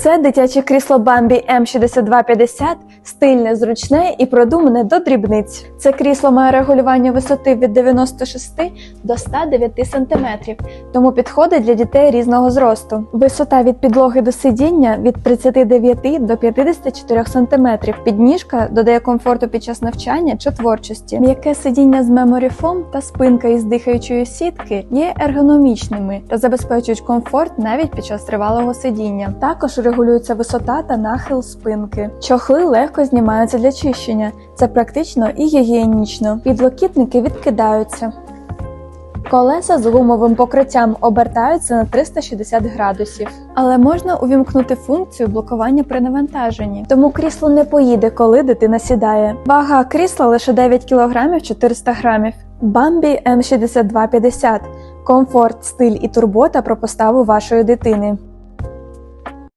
Це дитяче крісло Bambi M6250, стильне, зручне і продумане до дрібниць. Це крісло має регулювання висоти від 96 до 109 см, тому підходить для дітей різного зросту. Висота від підлоги до сидіння від 39 до 54 см. Підніжка додає комфорту під час навчання чи творчості. М'яке сидіння з Foam та спинка із дихаючої сітки є ергономічними та забезпечують комфорт навіть під час тривалого сидіння. Також регулюється висота та нахил спинки. Чохли легко знімаються для чищення. Це практично і гігієнічно. Підлокітники відкидаються. Колеса з гумовим покриттям обертаються на 360 градусів, але можна увімкнути функцію блокування при навантаженні, тому крісло не поїде, коли дитина сідає. Вага крісла лише 9 кг 400 грамів. Bambi M6250 – комфорт, стиль і турбота про поставу вашої дитини.